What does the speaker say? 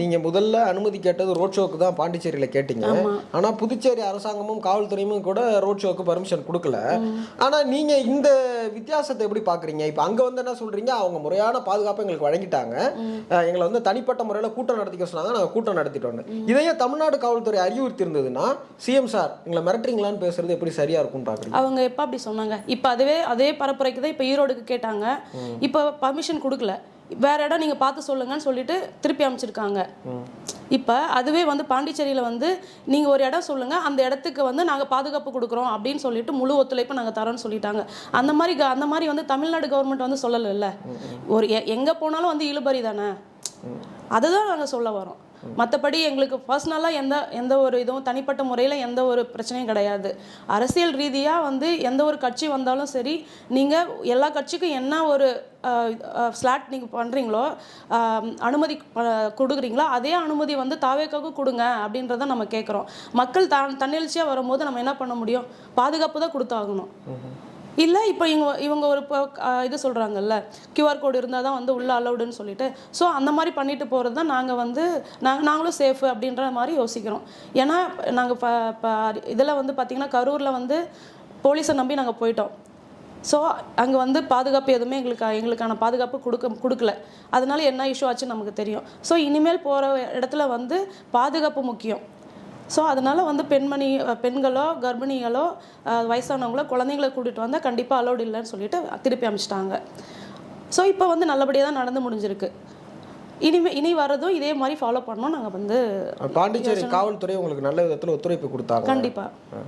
நீங்க முதல்ல அனுமதி கேட்டது ரோட் ஷோக்கு தான் பாண்டிச்சேரியில கேட்டீங்க. ஆனா புதுச்சேரி அரசாங்கமும் காவல்துறையும் கூட ரோட் ஷோக்கு பர்மிஷன் கொடுக்கல. ஆனா நீங்க இந்த வித்தியாசத்தை எப்படி பாக்குறீங்க? இப்ப அங்க வந்து என்ன சொல்றீங்க? அவங்க முறையான பாதுகாப்பை எங்களுக்கு வழங்கிட்டாங்க. எங்களை வந்து தனிப்பட்ட முறையில கூட்டம் நடத்திக்க சொன்னாங்க. நாங்க கூட்டம் நடத்திட்டோம். இதையே தமிழ்நாடு காவல்துறை அறிவுறுத்தி இருந்ததுன்னா சிஎம் சார் எங்களை மிரட்டுறீங்களான்னு பேசுறது எப்படி சரியா இருக்கும்னு பாக்குறீங்க? அவங்க எப்போ அப்படி சொன்னாங்க? இப்போ அதுவே அதே பரப்புரைக்கு தான் இப்போ ஈரோடுக்கு கேட்டாங்க. இப்போ பர்மிஷன் கொடுக்கல. வேற இடம் நீங்கள் பார்த்து சொல்லுங்கன்னு சொல்லிட்டு திருப்பி அமைச்சிருக்காங்க. இப்போ அதுவே வந்து பாண்டிச்சேரியில் வந்து நீங்கள் ஒரு இடம் சொல்லுங்கள் அந்த இடத்துக்கு வந்து நாங்கள் பாதுகாப்பு கொடுக்குறோம் அப்படின்னு சொல்லிட்டு முழு ஒத்துழைப்பு நாங்கள் தரோம்னு சொல்லிட்டாங்க. அந்த மாதிரி அந்த மாதிரி வந்து தமிழ்நாடு கவர்மெண்ட் வந்து சொல்லலைல்ல. ஒரு எ- எங்கே போனாலும் வந்து இழுபறி தானே? அதை தான் நாங்கள் சொல்ல வரோம். மற்றபடி எங்களுக்கு பர்சனலாக எந்த எந்த ஒரு இதுவும் தனிப்பட்ட முறையில் எந்த ஒரு பிரச்சனையும் கிடையாது. அரசியல் ரீதியாக வந்து எந்த ஒரு கட்சி வந்தாலும் சரி நீங்கள் எல்லா கட்சிக்கும் என்ன ஒரு ஸ்லாட் நீங்கள் பண்ணுறீங்களோ அனுமதி கொடுக்குறீங்களோ அதே அனுமதி வந்து தாவேக்காக கொடுங்க அப்படின்றத நம்ம கேட்குறோம் மக்கள் த தன்னெழுச்சியாக வரும்போது நம்ம என்ன பண்ண முடியும்? பாதுகாப்பு தான் கொடுத்தாகணும். இல்லை இப்போ இவங்க இவங்க ஒரு இப்போ இது சொல்கிறாங்கல்ல கியூஆர் கோடு இருந்தால் தான் வந்து உள்ள அலௌடுன்னு சொல்லிட்டு. ஸோ அந்த மாதிரி பண்ணிட்டு போகிறது தான் நாங்கள் வந்து நாங்கள் நாங்களும் சேஃபு அப்படின்ற மாதிரி யோசிக்கிறோம். ஏன்னா நாங்கள் இப்போ இப்போ இதில் வந்து பார்த்திங்கன்னா கரூரில் வந்து போலீஸை நம்பி நாங்கள் போயிட்டோம். ஸோ அங்கே வந்து பாதுகாப்பு எதுவுமே எங்களுக்கு எங்களுக்கான பாதுகாப்பு கொடுக்க கொடுக்கல. அதனால என்ன இஷ்யூ ஆச்சுன்னு நமக்கு தெரியும். ஸோ இனிமேல் போகிற இடத்துல வந்து பாதுகாப்பு முக்கியம். ஸோ அதனால் வந்து பெண்மணி பெண்களோ கர்ப்பிணிகளோ வயசானவங்களோ குழந்தைங்கள கூட்டிகிட்டு வந்தால் கண்டிப்பாக அலௌட் இல்லைன்னு சொல்லிட்டு திருப்பி அமிச்சிட்டாங்க. ஸோ இப்போ வந்து நல்லபடியாக தான் நடந்து முடிஞ்சிருக்கு. இனிமே இனி வர்றதும் இதே மாதிரி ஃபாலோ பண்ணோம் நாங்கள் வந்து பாண்டிச்சேரி காவல்துறை உங்களுக்கு நல்ல விதத்துல ஒத்துழைப்பு கொடுத்தாங்க. கண்டிப்பாக